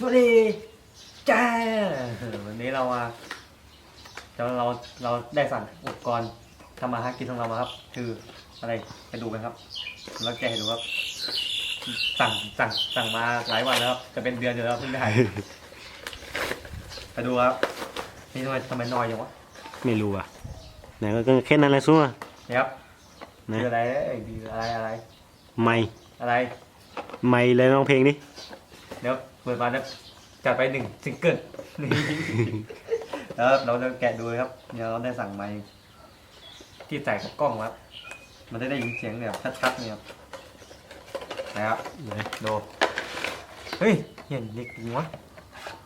สวัสดีจ้าวันนี้เรามาเราเราเราได้สั่งอุปกรณ์ทำมาหากินของเรามาครับ คืออะไรไปดูกันครับ แล้วแกะให้ดูครับ สั่งสั่งสั่งมาหลายวันแล้วครับจะเป็นเดือนอยู่แล้วเพิ่งได้ไปดูครับนี่ทำไมทำไมน้อยอย่างวะไม่รู้อะไหนก็แค่นั้นแหละสู้อะนี่ครับนะคืออะไรเอ้ยคืออะไรอะไรไม่อะไร ไม่เลยน้องเพลงดิ เดี๋ยวเปิดมาแล้วจัดไปหนึ่งซิงเกิลนี่แล้วเราจะแกะดูครับเดี๋ยวเราได้สั่งไมค์ที่ใส่กับกล้องครับ มันจะได้ยินเสียงแบบชัดๆเนี่ยครับนะครับดูเฮ้ยเห็นเด็กจริงวะ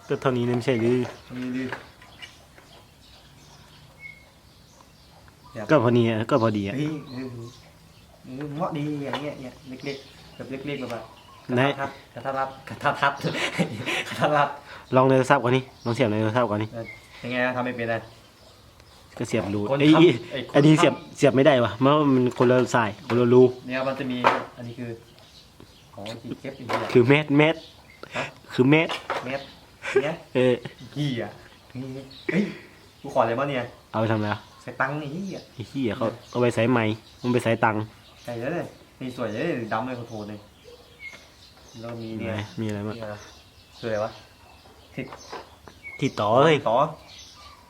ก็เท่านี้นี่ไม่ใช่หรือมีดีเดี๋ยวก็พอดีอะก็พอดีอะ เฮ้ยเออเออเหมาะดีอย่างเงี้ยเนี่ยเล็กๆแบบเล็กๆแบบไหนกระทัดรัดกระทัดรัดกระทัดรัดลองในโทรศัพท์ก่อนนี่ลองเสียบในโทรศัพท์ก่อนนี่เออยังไงนะทำไม่เป็นเลยก็เสียบรูคนไอ้ยทำไอ้คนอันนี้ทำเสียบเสียบไม่ได้วะเพราะว่ามันคนละสายคนละรูเนี่ยมันจะมีอันนี้คือของที่เก็บอีกทีคือเม็ดเม็ดฮะคือเม็ดเม็ดเนี่ยเออเหี้ยเฮ้ยกูขอเลยป่ะเนี่ยเอาไปทำอะไรอะใส่ตังค์นี่เหี้ยไอ้ขี้ยเขาเอาไปใส่ไม้มันไปใส่ตังค์ใส่เลยนี่สวยเลยดำเลยเขาโทนเลย แล้วมีเนี่ยไหนมีอะไรบ้างนี่อะไรคืออะไรวะที่ที่ต่อเอ้ยต่อ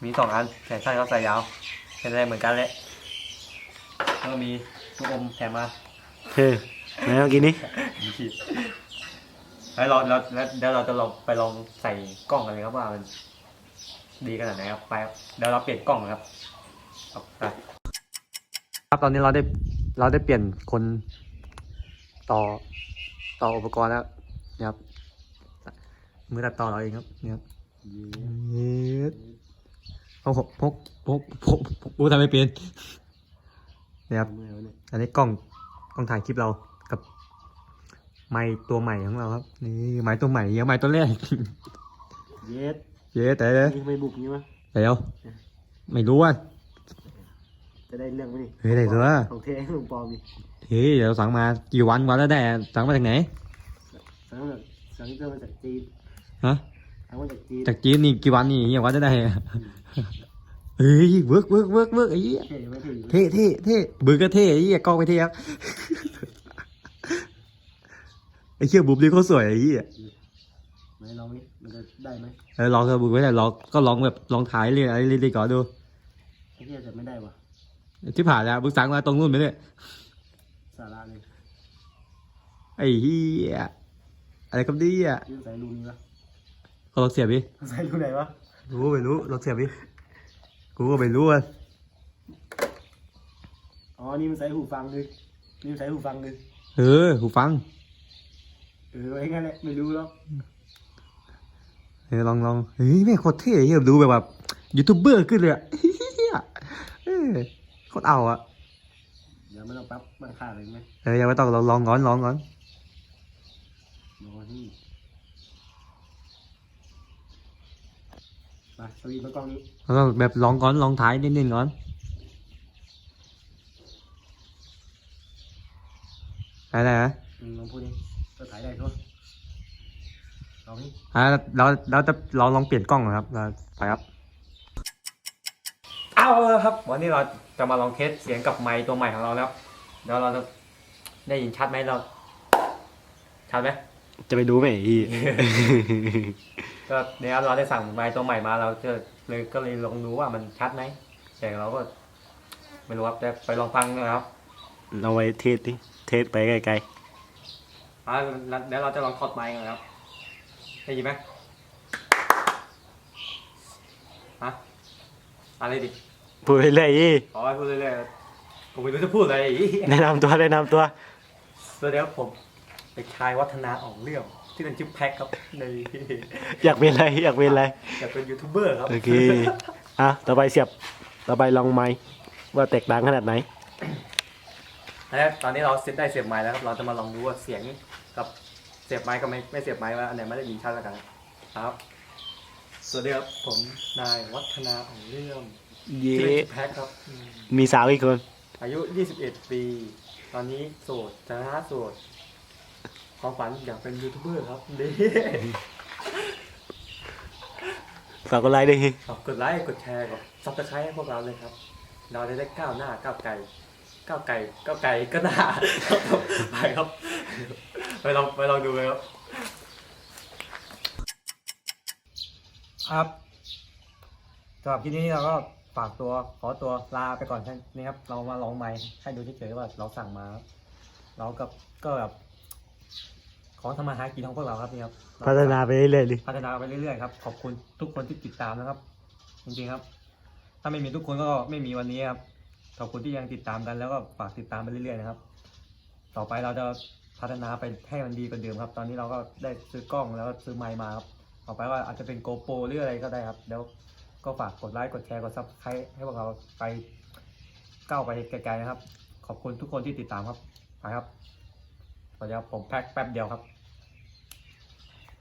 มีสองอันใส่สั้นกับใส่ยาวเป็นอะไรเหมือนกันแหละแล้วก็มีลูกอมแถมมาเออไหนลองกินนี่แล้วเราเราแล้วเดี๋ยวเราจะลองไปลองใส่กล้องกันเลยครับว่ามันดีขนาดไหนครับไปครับเดี๋ยวเราเปลี่ยนกล้องนะครับครับไปครับตอนนี้เราได้เราได้เปลี่ยนคนต่อ ต่ออุปกรณ์แล้วนี่ครับ มือตัดต่อเราเองครับนี่ครับเย็ดเอาพกพกพกพกพกกูทำไม่เป็นนี่ครับ อันนี้กล้องกล้องถ่ายคลิปเรากับ ไม้ตัวใหม่ของเราครับ นี่ไม้ตัวใหม่ยังไม้ตัวแรก เย็ดเย้แต่เลยนี่ไม่บุกนี่วะเดี๋ยวไม่รู้อะจะได้เรื่องไหมนี่เฮ้ยได้ตัวของเทให้ลุงปอมนี่เฮ้ยเดี๋ยวสั่งมากี่วันวันแล้วได้สั่งมาจากไหน สั่งมาจากสั่งเรื่องมาจากจีนฮะสั่งมาจากจีนจากจีนนี่กี่วันนี่เฮียวันจะได้เฮ้ยเวิร์กเวิร์กเวิร์กเวิร์กไอ้เหี้ยเท่ไหมเท่เท่เท่เท่เบือก็เท่ไอ้เหี้ยกล้องไปเท่ครับไอ้เหี้ยบุบนี่เขาสวยไอ้เหี้ยไหนลองนี่มันจะได้ไหมเออลองเถอะบุบไว้แต่ลองก็ลองแบบลองถ่ายเรื่อยอะไรเรื่อยๆก่อนดูไอ้เหี้ยจะไม่ได้วะที่ผ่านแล้วบึกสั่งมาตรงนู้นไปเลยสาระเลยไอ้เหี้ย อะไรกับนี่อะยืนใส่รูนี้วะก็ลองเสียบดิใส่รูไหนวะรู้ไม่รู้ลองเสียบดิกูก็ไม่รู้อะอ๋อนี่มันใส่หูฟังเลยนี่มันใส่หูฟังเลยเออหูฟังเออไอ้งั้นแหละไม่รู้แล้วเออลองลองเฮ้ยแม่งโคตรเท่เฮียดูแบบแบบยูทูบเบอร์ขึ้นเลยอะเฮียเออโคตรเอาอะเดี๋ยวไม่ต้องปั๊บมันขาดเลยไหมเออยังไม่ต้องลองลองก่อนลองก่อน รอที่มาสวีทมากล้องนี้แล้วก็แบบลองก่อนลองถ่ายนิดนึงก่อนได้ได้ไหมอืมลองพูดดิก็ถ่ายได้ทั่วลองนี่อ่าเราเราจะเราลองเปลี่ยนกล้องก่อนครับเราไปครับเอาละครับ วันนี้เราจะมาลองเทสเสียงกับไมค์ตัวใหม่ของเราแล้วเดี๋ยวเราจะได้ยินชัดไหมเราชัดไหม จะไปดูไหมอีก็เดี๋ยวเราได้สั่งไมค์ตัวใหม่มาเราจะเลยก็เลยลองดูว่ามันชัดไหมเสียงเราก็ ไม่รู้ครับแต่ไปลองฟังนะครับเอาไว้เทสดิเทสไปไกลอ่าเดี๋ยวเราจะลองถอดไมค์กันครับได้ยินไหมฮะอะไรดิๆพูดเรื่อยๆอีขอให้พูดเรื่อยๆผมไม่รู้จะพูดอะไรอีก แนะนำตัวแนะนำตัว สวัสดีครับผม เด็กชายวัฒนาออกเรื่องที่เป็นจิ๊บแพ็คครับในอยากเป็นอะไรอยากเป็นอะไรอยากเป็นยูทูบเบอร์ครับโอเคอะต่อไปเสียบต่อไปลองไม้ว่าแตกต่างขนาดไหนแล้วตอนนี้เราเซตได้เสียบไม้แล้วครับเราจะมาลองดูว่าเสียงกับเสียบไม้กับไม่ไม่เสียบไม้ว่าอันไหนไม่ได้ยินชัดแล้วกันครับ สวัสดีครับผมนายวัฒนาของเรื่องเย้ที่เป็นจิ๊บแพ็คครับอืมมีสาวอีกคน อายุ 21 ปี ตอนนี้โสดชนะโสด ความฝันอยากเป็นยูทูบเบอร์ครับเด้ฝากกดไลค์ด้วยฝากกดไลค์กดแชร์กดซับสไครต์ให้พวกเราเลยครับ เราจะได้ก้าวหน้าก้าวไกลก้าวไกลก้าวไกลก็หน้าครับผมไปครับไปลองไปลองดูเลยครับ ครับสำหรับคลิปนี้เราก็ฝากตัวขอตัวลาไปก่อนแค่นี้ครับ เรามาลองไม้ให้ดูเฉยๆว่าเราสั่งมาครับเราก็ก็แบบ ของทำมาหากินของพวกเราครับนี่ครับพัฒนาไปเรื่อยๆดิพัฒนาไปเรื่อยๆครับขอบคุณทุกคนที่ติดตามนะครับ จริงๆครับ ถ้าไม่มีทุกคนก็ไม่มีวันนี้ครับขอบคุณที่ยังติดตามกันแล้วก็ฝากติดตามไปเรื่อยๆนะครับ ต่อไปเราจะพัฒนาไปให้มันดีกว่าเดิมครับ ตอนนี้เราก็ได้ซื้อกล้องแล้วก็ซื้อไมค์มาครับต่อไปว่าอาจจะเป็นโกโปรหรืออะไรก็ได้ครับแล้วก็ฝากกดไลค์กดแชร์กดซับสไครต์ให้พวกเราไปก้าวไปไกลๆนะครับ ขอบคุณทุกคนที่ติดตามครับไปครับ สวัสดีครับผมแพ็คแป๊บเดียวครับ